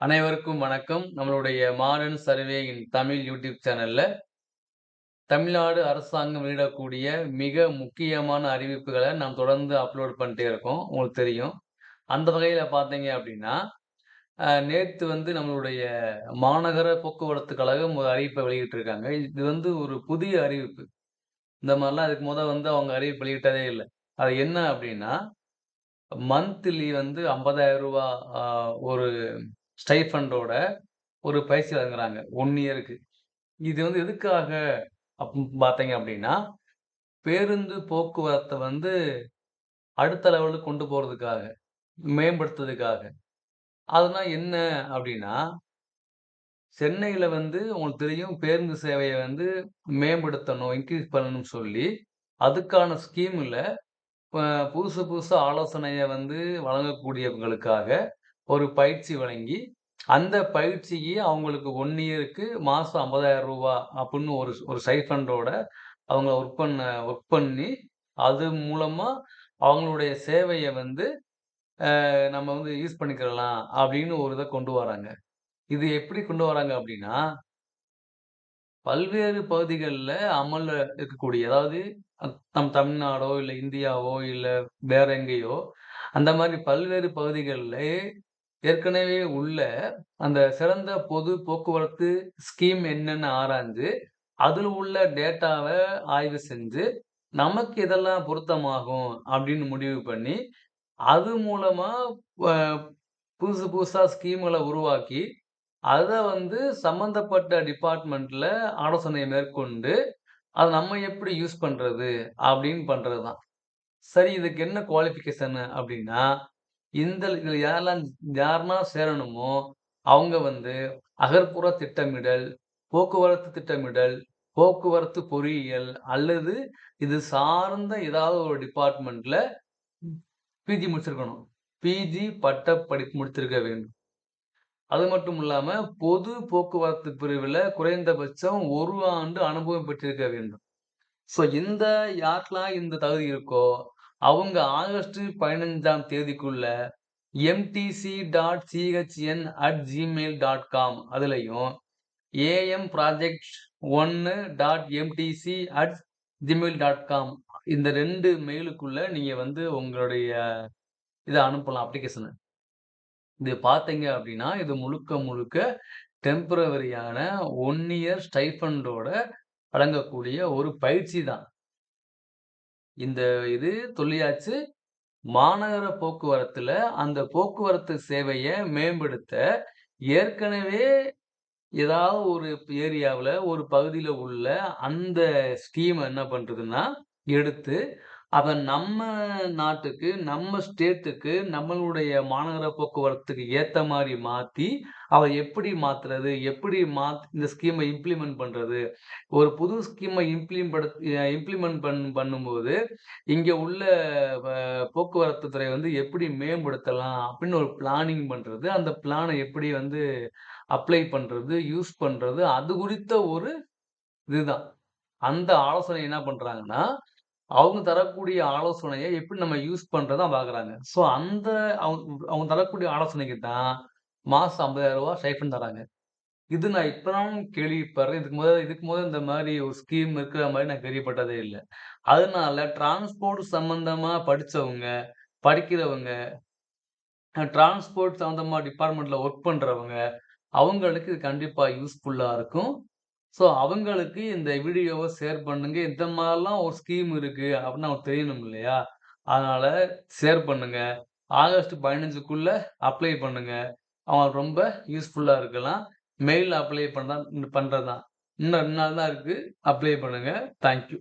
அனைவருக்கும் வணக்கம். நம்மளுடைய modern survey in Tamil YouTube சேனல்ல தமிழ்நாடு அரசாங்கம் வெளியிடக்கூடிய மிக முக்கியமான அறிவிப்புகளை நாம் தொடர்ந்து அப்லோட் பண்ணிட்டே இருக்கோம். உங்களுக்கு தெரியும். அந்த வகையில பார்த்தீங்க அப்படின்னா நேற்று வந்து நம்மளுடைய மாநகர போக்குவரத்து கழகம் ஒரு அறிவிப்பை வெளியிட்டிருக்காங்க. இது வந்து ஒரு புதிய அறிவிப்பு. இந்த மாதிரிலாம் அதுக்கு முதல் வந்து அவங்க அறிவிப்பு வெளியிட்டதே இல்லை அது என்ன அப்படின்னா மந்த்லி வந்து ஐம்பதாயிரம் ரூபா ஒரு ஸ்டைஃபண்டோட ஒரு பயிற்சி வழங்குறாங்க. ஒன் இயருக்கு. இது வந்து எதுக்காக அப் பார்த்தீங்க அப்படின்னா பேருந்து போக்குவரத்தை வந்து அடுத்த லெவலுக்கு கொண்டு போகிறதுக்காக மேம்படுத்துறதுக்காக. அதுனா என்ன அப்படின்னா சென்னையில் வந்து உங்களுக்கு தெரியும் பேருந்து சேவையை வந்து மேம்படுத்தணும், இன்க்ரீஸ் பண்ணணும்னு சொல்லி, அதுக்கான ஸ்கீமில் புதுசு புதுசாக ஆலோசனையை வந்து வழங்கக்கூடியவங்களுக்காக ஒரு பயிற்சி வழங்கி, அந்த பயிற்சிக்கு அவங்களுக்கு ஒன் இயருக்கு மாதம் ஐம்பதாயிரம் ரூபா அப்படின்னு ஒரு ஒரு சைஃபண்டோட அவங்க ஒர்க் பண்ண ஒர்க் பண்ணி, அது மூலமாக அவங்களுடைய சேவையை வந்து நம்ம வந்து யூஸ் பண்ணிக்கலாம் அப்படின்னு ஒரு இதை கொண்டு வராங்க. இது எப்படி கொண்டு வராங்க அப்படின்னா பல்வேறு பகுதிகளில் அமலில் இருக்கக்கூடிய அதாவது நம் தமிழ்நாடோ, இல்லை இந்தியாவோ, இல்லை வேற எங்கேயோ, அந்த மாதிரி பல்வேறு பகுதிகளில் ஏற்கனவே உள்ள அந்த சிறந்த பொது போக்குவரத்து ஸ்கீம் என்னன்னு ஆராய்ஞ்சு, அதில் உள்ள டேட்டாவை ஆய்வு செஞ்சு, நமக்கு இதெல்லாம் பொருத்தமாகும் அப்படின்னு முடிவு பண்ணி, அது மூலமாக புதுசு புதுசாக ஸ்கீம்களை உருவாக்கி, அதை வந்து சம்மந்தப்பட்ட டிபார்ட்மெண்ட்டில் ஆலோசனை மேற்கொண்டு, அதை நம்ம எப்படி யூஸ் பண்ணுறது அப்படின்னு பண்ணுறது தான். சரி இதுக்கு என்ன குவாலிஃபிகேஷன் அப்படின்னா இந்த இதில் யாரெல்லாம் யாரெல்லாம் சேரணுமோ, அவங்க வந்து அகர்ப்புற திட்டமிடல், போக்குவரத்து திட்டமிடல், போக்குவரத்து பொறியியல் அல்லது இது சார்ந்த ஏதாவது ஒரு டிபார்ட்மெண்ட்ல பிஜி முடிச்சிருக்கணும். பிஜி பட்ட படிப்பு முடித்திருக்க வேண்டும். அது மட்டும் இல்லாம பொது போக்குவரத்து பிரிவில் குறைந்தபட்சம் ஒரு ஆண்டு அனுபவம் பெற்றிருக்க வேண்டும். ஸோ இந்த யாருக்கெல்லாம் இந்த தகுதி இருக்கோ, அவங்க ஆகஸ்ட் பதினஞ்சாம் தேதிக்குள்ள MTC dot CHN at Gmail dot com அதுலேயும் ஏஎம் ப்ராஜெக்ட் ஒன்று dot MTC at Gmail dot com இந்த ரெண்டு மெயிலுக்குள்ளே நீங்கள் வந்து உங்களுடைய இதை அனுப்பலாம் அப்ளிகேஷனை இது பார்த்தீங்க அப்படின்னா இது முழுக்க முழுக்க டெம்பரவரியான ஒன் இயர் ஸ்டைஃபண்டோட வழங்கக்கூடிய ஒரு பயிற்சி தான். இந்த இது சொல்லியாச்சு. மாநகர போக்குவரத்துல அந்த போக்குவரத்து சேவையை மேம்படுத்த ஏற்கனவே ஏதாவது ஒரு ஏரியாவுல, ஒரு பகுதியில உள்ள அந்த ஸ்கீமை என்ன பண்றதுன்னா, எடுத்து அப்போ நம்ம நாட்டுக்கு, நம்ம ஸ்டேட்டுக்கு, நம்மளுடைய மாநகர போக்குவரத்துக்கு ஏற்ற மாதிரி மாற்றி அவர் எப்படி மாற்றுறது எப்படி மாத் இந்த ஸ்கீமை இம்ப்ளிமெண்ட் பண்ணுறது ஒரு புது ஸ்கீமை இம்ப்ளிமெண்ட் இம்ப்ளிமெண்ட் பண் பண்ணும்போது, இங்கே உள்ள போக்குவரத்து துறை வந்து எப்படி மேம்படுத்தலாம்? அப்படின்னு ஒரு பிளானிங் பண்ணுறது அந்த பிளானை எப்படி வந்து அப்ளை பண்ணுறது யூஸ் பண்ணுறது அது குறித்த ஒரு இதுதான். அந்த ஆலோசனை என்ன பண்ணுறாங்கன்னா அவங்க தரக்கூடிய ஆலோசனையை எப்படி நம்ம யூஸ் பண்ணுறதான் பார்க்குறாங்க. ஸோ அந்த அவங்க அவங்க தரக்கூடிய ஆலோசனைக்கு தான் மாதம் ஐம்பதாயிரம் ரூபா ஸ்டைஃபன் தராங்க. இது நான் இப்ப தான் கேள்விப்படுறேன். இதுக்கு முதல்ல இதுக்கு மொத இந்த மாதிரி ஒரு ஸ்கீம் இருக்கிற மாதிரி நான் கேள்விப்பட்டதே இல்லை அதனால டிரான்ஸ்போர்ட் சம்மந்தமாக படித்தவங்க படிக்கிறவங்க, டிரான்ஸ்போர்ட் சம்மந்தமாக டிபார்ட்மெண்ட்டில் ஒர்க் பண்ணுறவங்க அவங்களுக்கு இது கண்டிப்பாக யூஸ்ஃபுல்லாக இருக்கும். ஸோ அவங்களுக்கு இந்த வீடியோவை ஷேர் பண்ணுங்க. இந்த மாதிரிலாம் ஒரு ஸ்கீம் இருக்கு அப்படின்னு அவங்க தெரியணும் இல்லையா? அதனால ஷேர் பண்ணுங்க. ஆகஸ்ட் 15க்குள்ள அப்ளை பண்ணுங்க. அவங்களுக்கு ரொம்ப யூஸ்ஃபுல்லா இருக்கலாம். மெயில் அப்ளை பண்ணா பண்ணுறது தான். இன்னும் ரெண்டு நாள் தான் இருக்கு. அப்ளை பண்ணுங்க. Thank you.